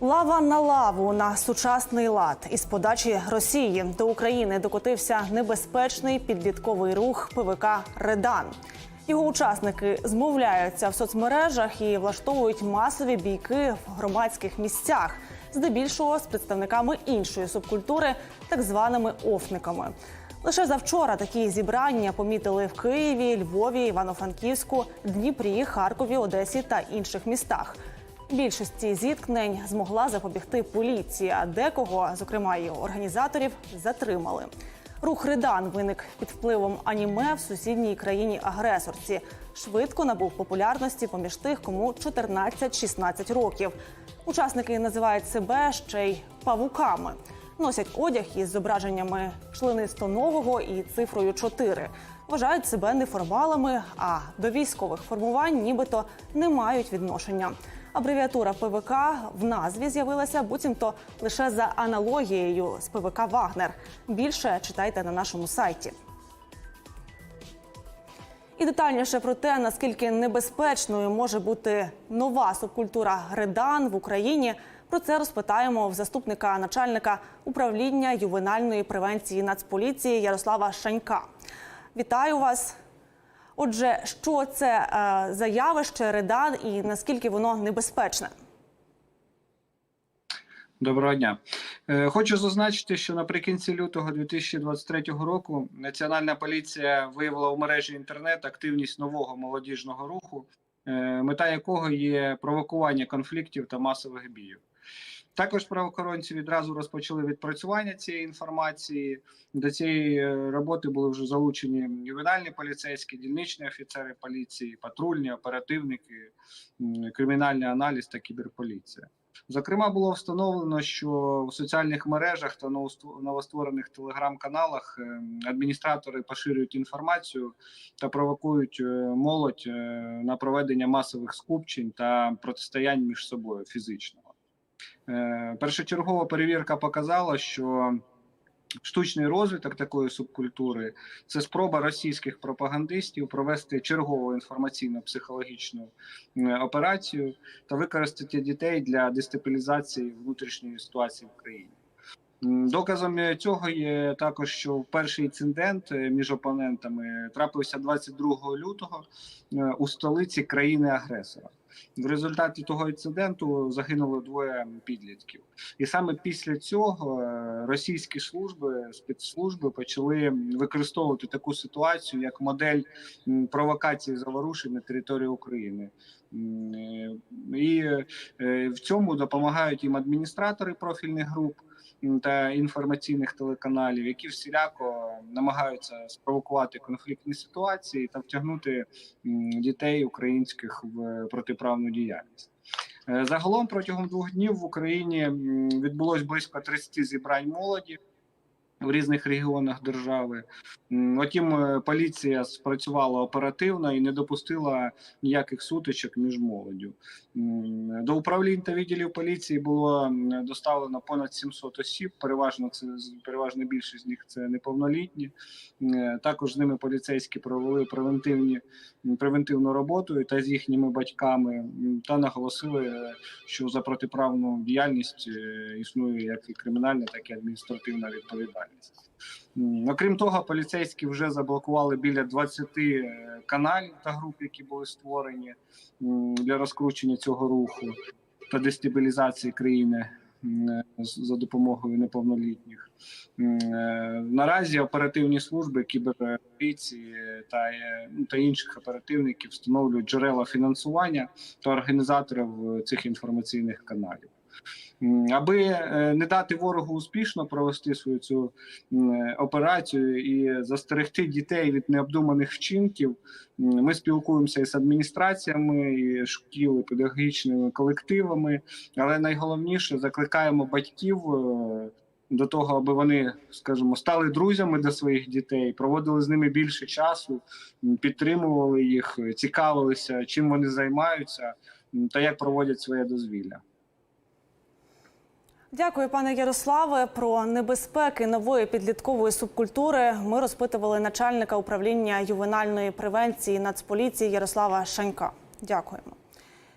Лава на лаву на сучасний лад із подачі Росії до України докотився небезпечний підлітковий рух ПВК Редан. Його учасники змовляються в соцмережах і влаштовують масові бійки в громадських місцях, здебільшого з представниками іншої субкультури, так званими офниками. Лише завчора такі зібрання помітили в Києві, Львові, Івано-Франківську, Дніпрі, Харкові, Одесі та інших містах. Більшості зіткнень змогла запобігти поліція. Декого, зокрема і організаторів, затримали. Рух Редан виник під впливом аніме в сусідній країні-агресорці. Швидко набув популярності поміж тих, кому 14-16 років. Учасники називають себе ще й павуками. Носять одяг із зображеннями членистоногого і цифрою 4. Вважають себе неформалами, а до військових формувань нібито не мають відношення. Абревіатура ПВК в назві з'явилася буцімто лише за аналогією з ПВК Вагнер. Більше читайте на нашому сайті. І детальніше про те, наскільки небезпечною може бути нова субкультура Редан в Україні. Про це розпитаємо в заступника начальника управління ювенальної превенції Нацполіції Ярослава Шанька. Вітаю вас. Отже, що це е, за явище Редан і наскільки воно небезпечне? Доброго дня. Е, Хочу зазначити, що наприкінці лютого 2023 року Національна поліція виявила у мережі інтернет активність нового молодіжного руху, е, мета якого є провокування конфліктів та масових біїв. Також правоохоронці відразу розпочали відпрацювання цієї інформації. До цієї е, роботи були вже залучені ювенальні поліцейські, дільничні офіцери поліції, патрульні, оперативники, кримінальний аналіз та кіберполіція. Зокрема, було встановлено, що в соціальних мережах та новоство- новостворених телеграм-каналах е, адміністратори поширюють інформацію та провокують е, молодь на проведення масових скупчень та протистоянь між собою фізичного. Е, Першочергова перевірка показала, що штучний розвиток такої субкультури це спроба російських пропагандистів провести чергову інформаційно-психологічну е, операцію та використати дітей для дестабілізації внутрішньої ситуації в країні. Доказом е, цього є також, що перший інцидент е, між опонентами трапився 22 лютого е, у столиці країни-агресора. В результаті того інциденту загинуло двоє підлітків, і саме після цього російські служби спецслужби почали використовувати таку ситуацію як модель провокації заворушень на території України. І в цьому допомагають їм адміністратори профільних груп та інформаційних телеканалів, які всіляко намагаються спровокувати конфліктні ситуації та втягнути дітей українських в протиправну діяльність. Е, Загалом протягом двох днів в Україні відбулось близько 30 зібрань молоді в різних регіонах держави. Втім, е, поліція спрацювала оперативно і не допустила ніяких сутичок між молоддю. До управлінь та відділів поліції було доставлено понад 700 осіб. Переважно це переважна більшість з них це неповнолітні. Е, Також з ними поліцейські провели превентивні превентивну роботу та з їхніми батьками та наголосили, е, що за протиправну діяльність існує як і кримінальна, так і адміністративна відповідальність. М, Окрім того, поліцейські вже заблокували біля 20 е, каналів та груп, які були створені для розкручення цього руху та дестабілізації країни е, за допомогою неповнолітніх. Е, Наразі оперативні служби кіберполіції та, ну, та інших оперативників встановлюють джерела фінансування та організаторів цих інформаційних каналів. Аби е, не дати ворогу успішно провести свою цю операцію і застерегти дітей від необдуманих вчинків, ми спілкуємося із адміністраціями, і шкіл, і педагогічними колективами, але найголовніше закликаємо батьків. е, До того, аби вони, скажімо, стали друзями до своїх дітей, проводили з ними більше часу, підтримували їх, цікавилися, чим вони займаються та як проводять своє дозвілля. Дякую, пане Ярославе. Про небезпеки нової підліткової субкультури ми розпитували начальника управління ювенальної превенції Нацполіції Ярослава Шанька. Дякуємо.